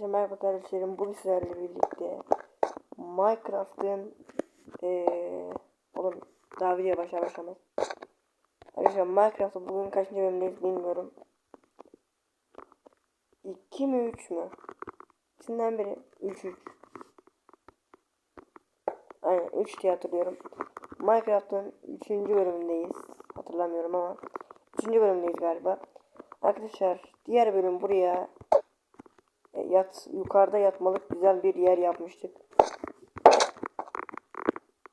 Merhaba kardeşlerim, bugün sizlerle birlikte Minecraft'ın eee oğlum daha videoya başlar başlamaz. Arkadaşlar Minecraft'ta bugün kaçıncı bölümdeyiz bilmiyorum. 2 mi 3 mü? İkisinden biri 3 3. Aynen 3 diye hatırlıyorum. Minecraft'ın 3. bölümündeyiz. Hatırlamıyorum ama 3. bölümdeyiz galiba. Arkadaşlar diğer bölüm buraya yat yukarıda yatmalık güzel bir yer yapmıştık.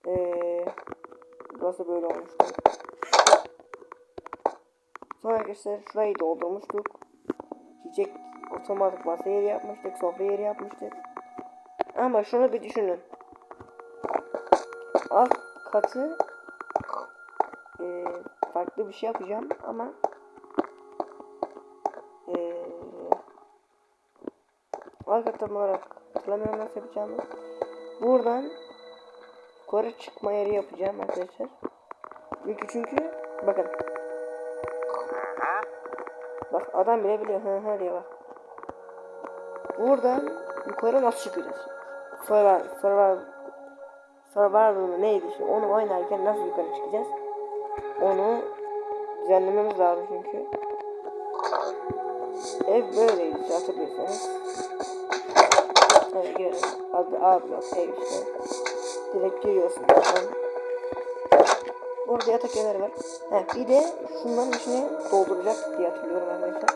Ee, burası böyle olmuştu. Sonra arkadaşlar şurayı doldurmuştuk. Çiçek otomatik masa yeri yapmıştık. Sofra yeri yapmıştık. Ama şunu bir düşünün. Alt katı e, farklı bir şey yapacağım ama Arka tam olarak hatırlamıyorum nasıl yapacağımı. Buradan yukarı çıkma yeri yapacağım arkadaşlar. Çünkü çünkü bakın. Bak adam bile biliyor hı hı diye bak. Buradan yukarı nasıl çıkacağız? Survival, survival, survival mı neydi işte onu oynarken nasıl yukarı çıkacağız? Onu düzenlememiz lazım çünkü. Ev böyleydi hatırlıyorsanız. Evet görün. Adı abi yok ev işte. Direkt giriyorsun. Burada yatak yerleri var. He, bir de şunların içine dolduracak diye hatırlıyorum arkadaşlar.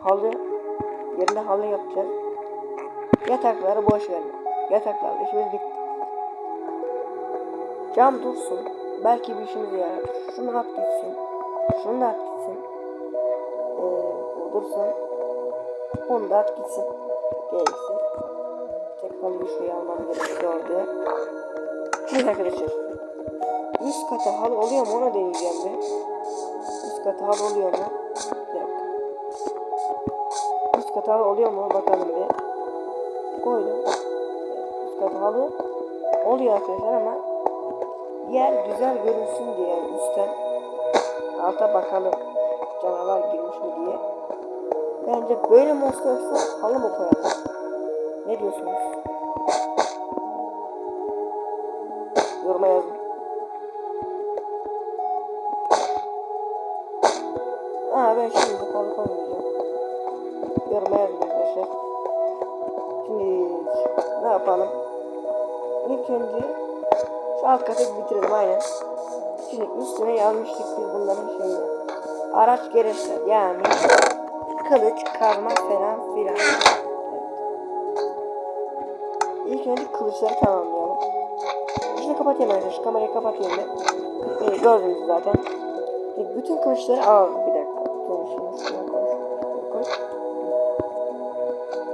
Halı. Yerine halı yapacağız. Yatakları boş verme. Yataklarla işimiz bitti. Cam dursun. Belki bir işimize yarar. Şunu at gitsin. Şunu da at gitsin. Ee, dursun. Onu da gitsin. Gelirse. Tek halıyı şuraya almam gerekiyordu. Şimdi arkadaşlar. Üst kata halı oluyor mu onu deneyeceğim bir. Üst kata halı oluyor mu? Bir. Üst kata halı oluyor mu? Bakalım bir. Koydum. Üst kata halı oluyor arkadaşlar ama yer güzel görünsün diye üstten alta bakalım canavar girmiş mi diye. Bence böyle mi olsa halı mı koyalım? Ne diyorsunuz? Yoruma yazın. Aa ben şimdi halı koymayacağım. Yoruma yazın arkadaşlar. Şimdi ne yapalım? İlk önce şu alt katı bitirelim aynen. Şimdi üstüne yazmıştık biz bunların şeyini. Araç gereçler yani kılıç, kazma falan filan. İlk önce kılıçları tamamlayalım. Şunu kapatayım arkadaşlar. Kamerayı kapatayım ben. Ee, gördünüz zaten. Şimdi bütün kılıçları al. Bir dakika. Dur şunu koy.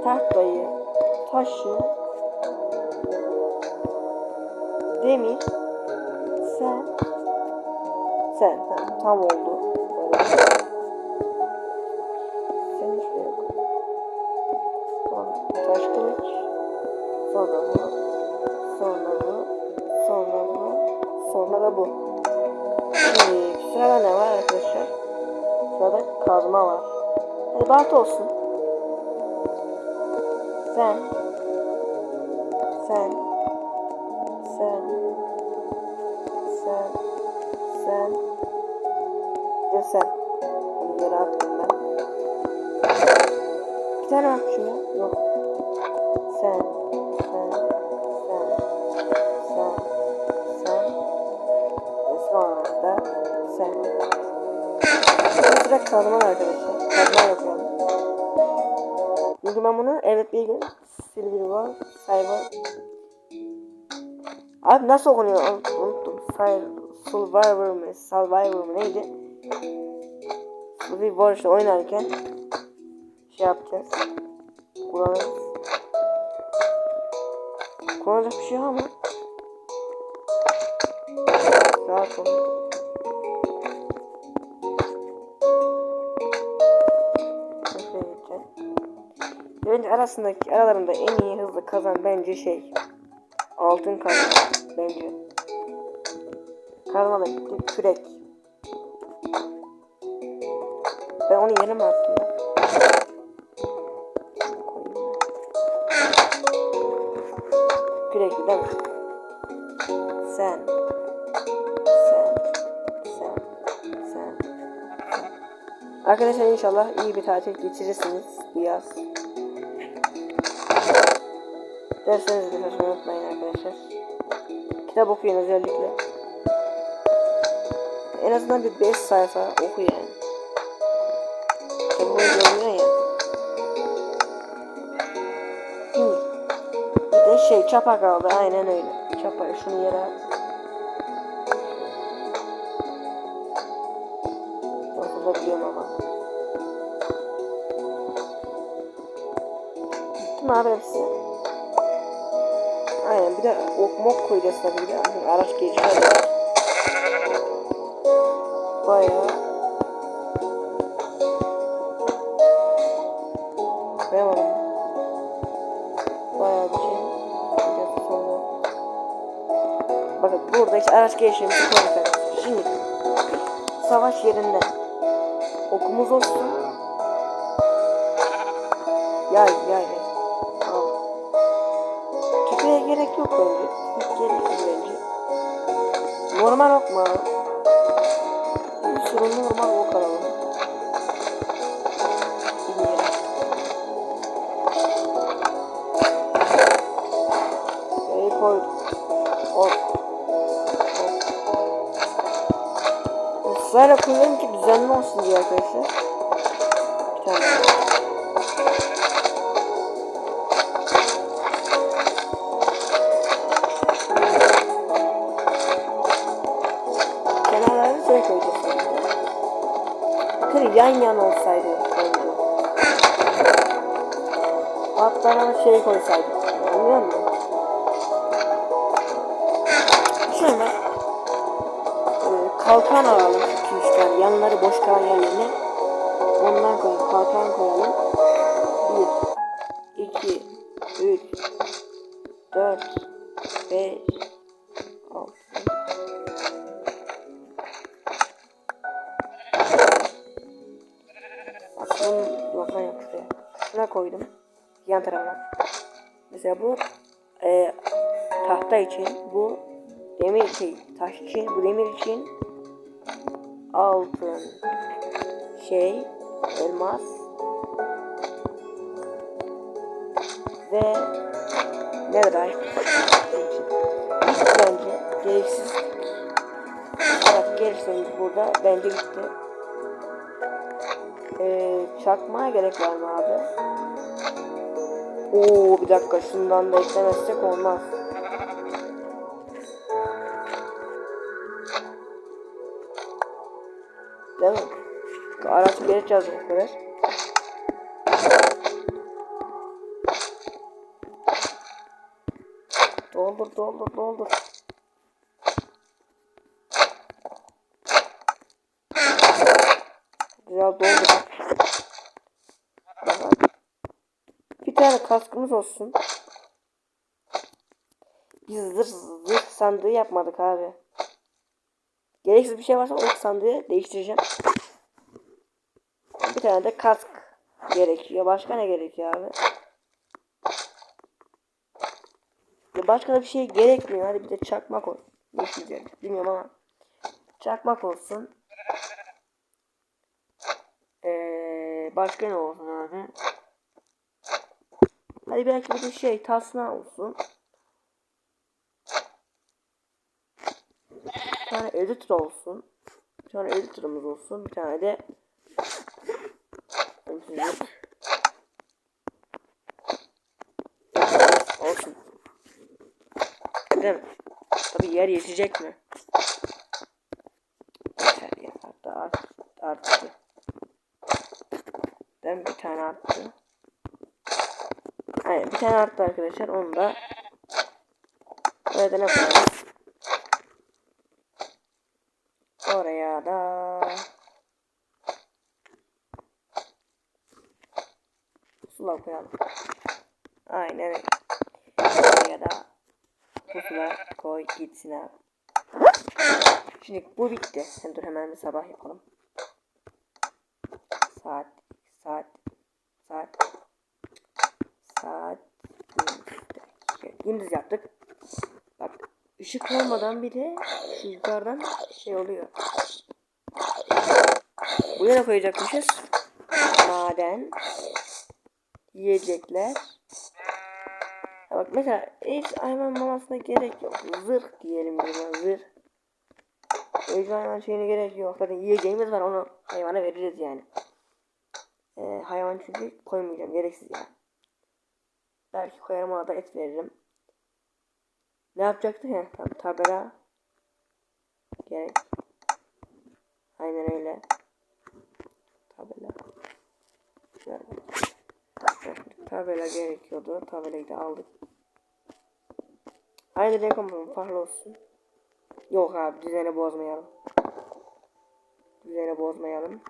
Tahtayı, taşı, demir, sen, sen, tam oldu. Böyle. Kılıç, sonra bu, sonra bu, sonra bu, sonra da bu. Şimdi sırada ne var arkadaşlar? Sırada kazma var. Hadi balta olsun. Sen, sen, sen, sen, sen, de sen. Bunu yere attım ben. Bir tane at şuna. Yok. Sıra kazma arkadaşlar. Kazma yapalım. Çünkü ben bunu evet gün Silver var. Cyber. Abi nasıl okunuyor? Unut- Unuttum. Survivor mı? Survivor mı? Neydi? Bu bir var işte oynarken şey yapacağız. Kullanırız. Kullanacak bir şey var mı? Rahat olun. arasındaki aralarında en iyi hızlı kazan bence şey. Altın kazan bence. Kazana gitti kürek. Ben onu yerim aslında. Kürek değil mi? Sen. Sen. Sen. Sen. Arkadaşlar inşallah iyi bir tatil geçirirsiniz bu yaz. Derslerinizi de kaçırmayı unutmayın arkadaşlar. Kitap okuyun özellikle. En azından bir 5 sayfa oku yani. Okuyunca oluyor ya. Şimdi. Bir de şey çapa kaldı aynen öyle. Çapayı şunu yere at. Nasıl da biliyorum ama. Bitti abi hepsi? Aynen bir de ok mok koyacağız tabii bir de. Araç geçiyor. Bayağı. Koyamadım. Bayağı bir şey. Biraz sonra. Bakın burada işte araç gelişimizi koyduk. Şimdi savaş yerinde okumuz olsun. Yay yay yay. Gerek yok bence. Tüfek gereksiz bence. Normal ok mu abi? Bir sürü normal ok alalım. Neyi koyduk? Ok. Ok. Sırayla koyuyorum ki düzenli olsun diye arkadaşlar. Bir tane. Yan yan olsaydı bence. Altlarına şey koysaydık. Anlıyor musun? Şöyle e, kalkan alalım 2-3 tane yanları boş kalan yerlerine ondan koyalım kalkan koyalım altın, şey, elmas ve netherite Hiç bence gereksiz. Evet, gerisi burada bence gitti. Ee, çakmaya gerek var mı abi? Oo bir dakika şundan da eklemezsek olmaz. Gereç yazdık kadar. Doldur doldur doldur. Güzel doldur. Bir tane kaskımız olsun. Biz zırh, zırh sandığı yapmadık abi. Gereksiz bir şey varsa o sandığı değiştireceğim. Tane de kask gerekiyor. Başka ne gerekiyor abi? Ya başka da bir şey gerekmiyor. Hadi bir de çakmak olsun. Ne işimize Bilmiyorum ama. Çakmak olsun. Ee, başka ne olsun abi? Hadi belki bir şey tasma olsun. Bir tane editor olsun. Bir tane editor'ımız olsun. Bir tane de olsun. Değil mi? Tabii yer yetecek mi? Yeter ya. Hatta art, arttı. Değil? Bir tane arttı. Aynen bir tane arttı arkadaşlar. Onu da Nerede ne koyalım? Oraya da pusula koyalım. Aynen öyle. Oraya da pusula koy gitsin abi. Şimdi bu bitti. Sen dur hemen bir sabah yapalım. Saat, saat, saat, saat, gündüz, yaptık. ışık olmadan bile şu yukarıdan şey oluyor. Buraya koyacakmışız? Maden. Yiyecekler. Ha bak mesela hiç hayvan mamasına gerek yok. Zırh diyelim buna zırh. Hiç hayvan şeyine gerek yok. Zaten yiyeceğimiz var onu hayvana veririz yani. Ee, hayvan çünkü koymayacağım gereksiz yani. Belki koyarım ona da et veririm. Ne yapacaktı ya? Tam tabela. Gerek. Aynen öyle. Tabela. Şöyle. Tabela gerekiyordu. Tabelayı da aldık. Aynı renk ama farklı olsun. Yok abi düzeni bozmayalım. Düzeni bozmayalım.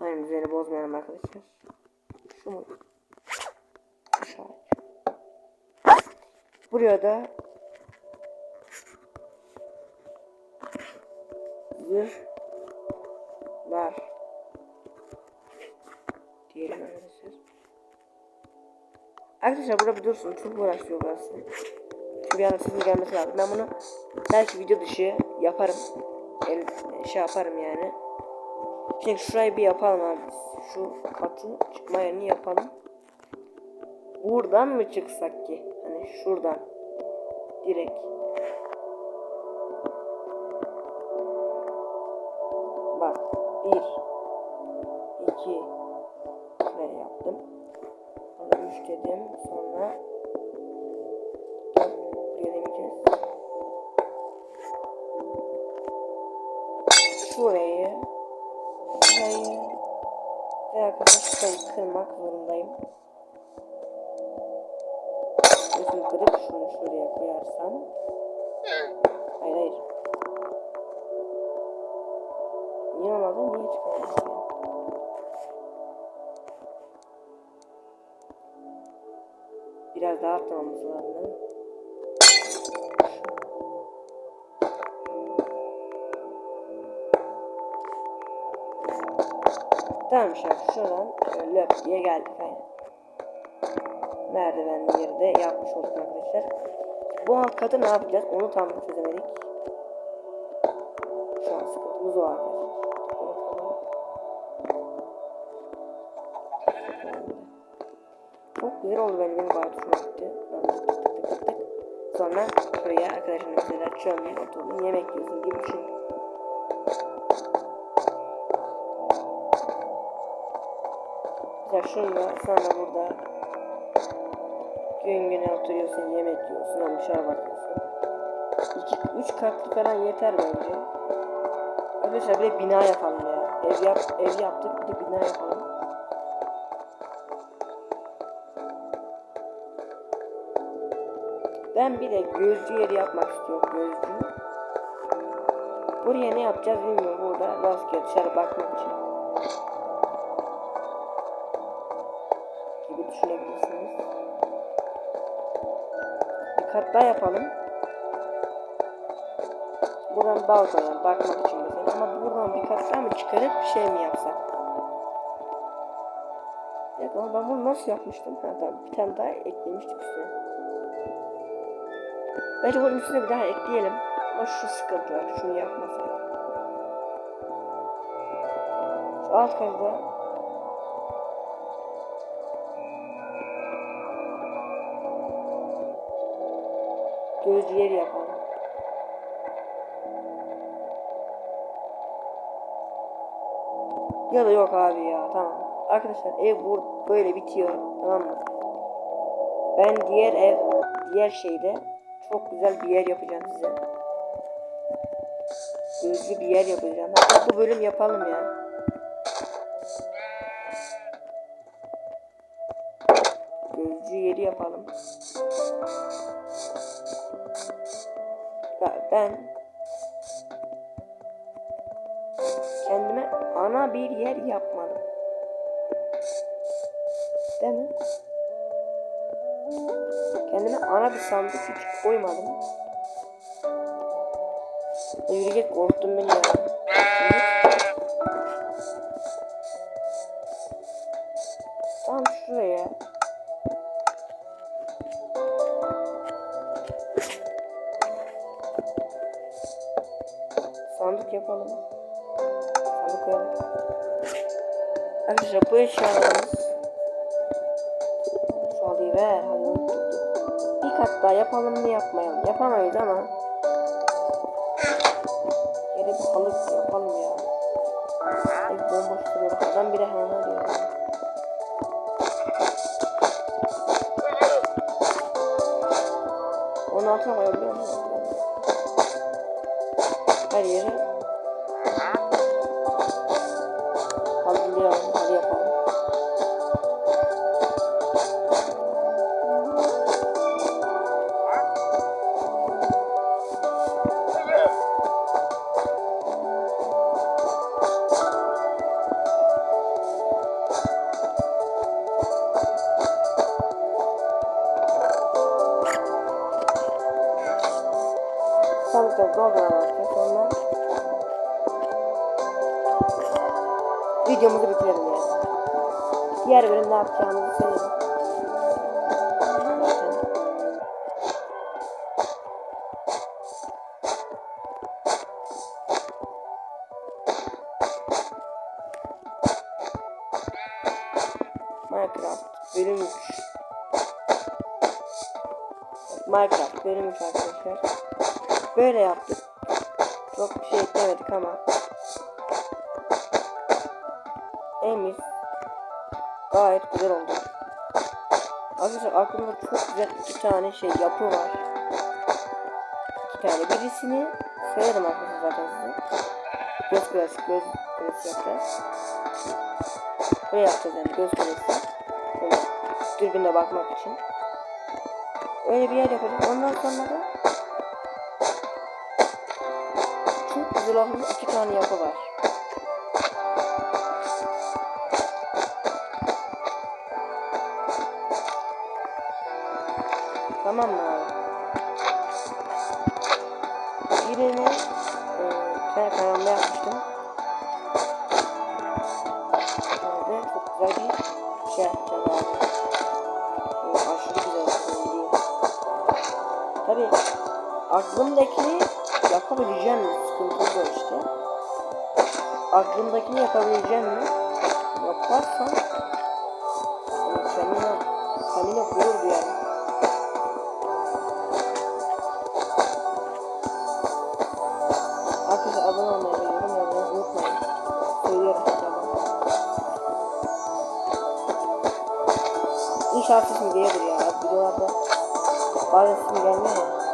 Aynen düzeni bozmayalım arkadaşlar. Şu mu? Ağaç. Buraya da zırhlar Arkadaşlar burada bir dursun. Çok uğraşıyor burası. Çünkü bir anda sesin gelmesi lazım. Ben bunu belki video dışı yaparım. El, şey yaparım yani. Şimdi şurayı bir yapalım abi. Şu katı çıkma yerini yapalım. Buradan mı çıksak ki? Hani şuradan. Direkt. Kırmak zorundayım. Şöyle şuradan şöyle löp diye geldik. Aynen. Merdivenli yeri de yapmış olduk arkadaşlar. Bu alt katı ne yapacağız? Onu tam çözemedik. Şu an sıkıntımız o arkadaşlar. Çok güzel oldu benim, benim gayet hoşuma gitti. Sonra buraya arkadaşlar mesela çömleğin oturdun yemek yiyorsun gibi düşün. Mesela şunla sonra burada gün güne oturuyorsun yemek yiyorsun dışarı bakıyorsun. İki, üç katlı falan yeter bence. Arkadaşlar bir bina yapalım ya. Ev, yap, ev yaptık bir de bina yapalım. Ben bir de gözcü yeri yapmak istiyorum gözcü. Buraya ne yapacağız bilmiyorum burada rastgele dışarı bakmak için. Kat daha yapalım. Buradan balkona yani bakmak için mesela ama buradan bir kat mı çıkarıp bir şey mi yapsak? Evet ama ben bunu nasıl yapmıştım? Ha tamam bir tane daha eklemiştik üstüne. Bence bunun üstüne bir daha ekleyelim. Ama şu sıkıntı var. Şunu yapmasaydık. Şu alt katta gözcü yeri yapalım. Ya da yok abi ya tamam. Arkadaşlar ev bu böyle bitiyor tamam mı? Ben diğer ev diğer şeyde çok güzel bir yer yapacağım size. Gözlü bir yer yapacağım. Hatta bu bölüm yapalım ya. Gözcü yeri yapalım. Ben kendime ana bir yer yapmadım. Değil mi? Kendime ana bir sandık hiç koymadım. Ya Yürü git korktun beni ya. Bir kat daha yapalım mı yapmayalım. Yapamayız ama yere bir halı yapalım ya. Hep bomboş duruyor. Adam biri hemen diyor. Onun altına koyabiliyor muyum? Her yere Dolduralım arkadaşlar. Videomuzu bitirelim yani. Diğer bölüm ne yapacağımızı. Zaten. Minecraft bölüm 3 Minecraft bölüm 3 arkadaşlar. Böyle yaptık. Çok bir şey eklemedik ama Emiz gayet güzel oldu. Arkadaşlar aklımda çok güzel iki tane şey yapı var. İki tane. Birisini söyledim arkadaşlar zaten size. Göz kulesi, göz kulesi yapacağız. Böyle yapacağız yani göz kulesi. Böyle dürbünle bakmak için. Öyle bir yer yapacağız. Ondan sonra da olan iki tane yapı var. Tamam mı abi? Birini e, ben kanalımda yapmıştım. Nerede çok güzel bir şey yapacağım abi. E, aşırı güzel olsun diyeyim. Tabi aklımdakini Aklımdakini yapabileceğim mi? Yaparsam yani kendine, kendine gurur duyarım. Arkadaşlar abone olmayı ve yorum yazmayı unutmayın. Söylüyorum tekrardan. İnşallah sesim geliyordur ya. Videolarda bazen sesim gelmiyor ya.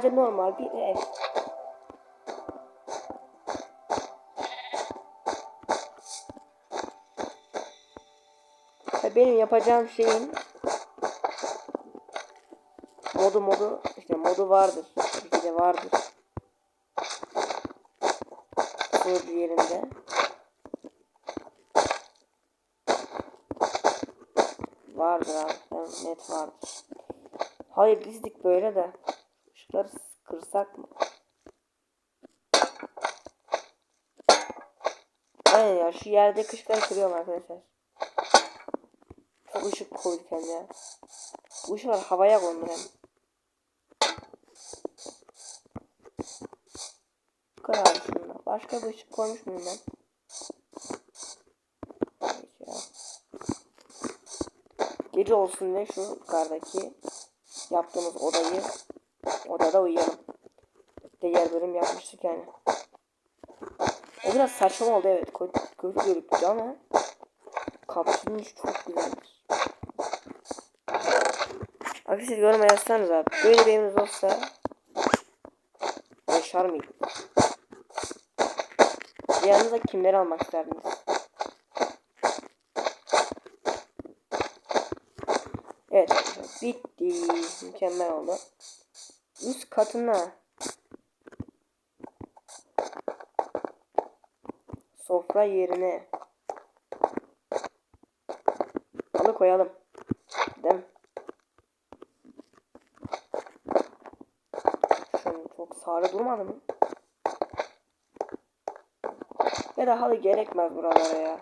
Sadece normal bir ev. Benim yapacağım şeyin modu modu işte modu vardır. Ki de vardır. Sıfır yerinde. Vardır abi. Net vardır. Hayır dizdik böyle de. Işıkları kırsak mı? Aynen ya şu yerde ışıkları kırıyorum arkadaşlar. Çok ışık koyduk ya. Bu ışıklar havaya kondu hem. Kır abi şunu. Başka bir ışık koymuş muyum ben? Gece olsun diye şu yukarıdaki yaptığımız odayı odada uyuyalım. Diğer bölüm yapmıştık yani. O biraz saçma oldu evet. Kötü, görüktü ama kapşınmış çok güzeldir. Arkadaşlar yoruma yazsanız abi. Böyle bir eviniz olsa yaşar mıydınız? Yanınıza kimleri almak isterdiniz? Evet bitti. Mükemmel oldu. 8 katına sofra yerine alı koyalım. Değil mi? Çok sarı durmadı mı? Ya da halı gerekmez buralara ya.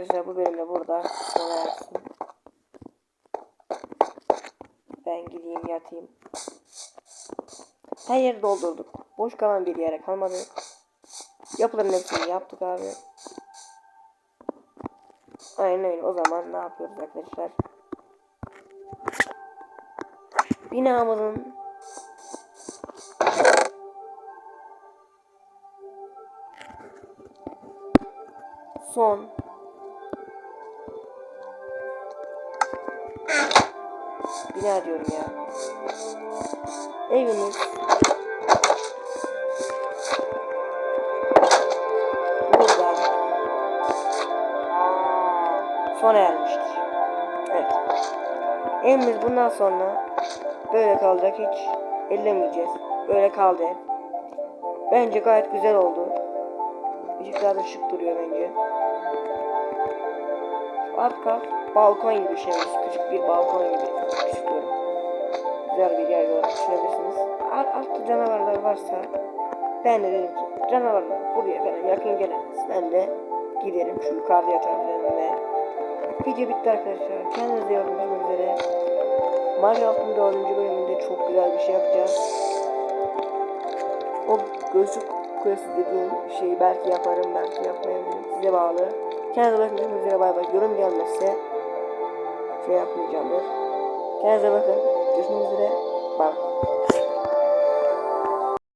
Arkadaşlar bu bölümde burada sona ersin. Ben gideyim yatayım. Her yeri doldurduk. Boş kalan bir yere kalmadı. Yapıların hepsini yaptık abi. Aynen öyle. O zaman ne yapıyoruz arkadaşlar? Binamızın son bina diyorum ya. Evimiz burada sona ermiştir. Evet. Evimiz bundan sonra böyle kalacak hiç ellemeyeceğiz. Böyle kaldı. Bence gayet güzel oldu. Işıklar da şık duruyor bence. Arka balkon gibi düşünebiliriz. Küçük bir balkon gibi düşünüyorum. Güzel bir yer olarak düşünebilirsiniz. Alt, altta canavarlar varsa ben de dedim ki canavarlar buraya falan yakın gelemez. Ben de giderim şu yukarıda yatarım ve video bitti arkadaşlar. Kendinize. Görüşmek üzere. Minecraft'ın 4. bölümünde çok güzel bir şey yapacağız. O gözlük kulesi dediğim şeyi belki yaparım, belki yapmayabilirim. Size bağlı. Kendinize bakın. Üzere. Bay bay. Yorum gelmezse şey yapmayacağımdır. Kendinize bakın. Görüşmek üzere. Bay bay.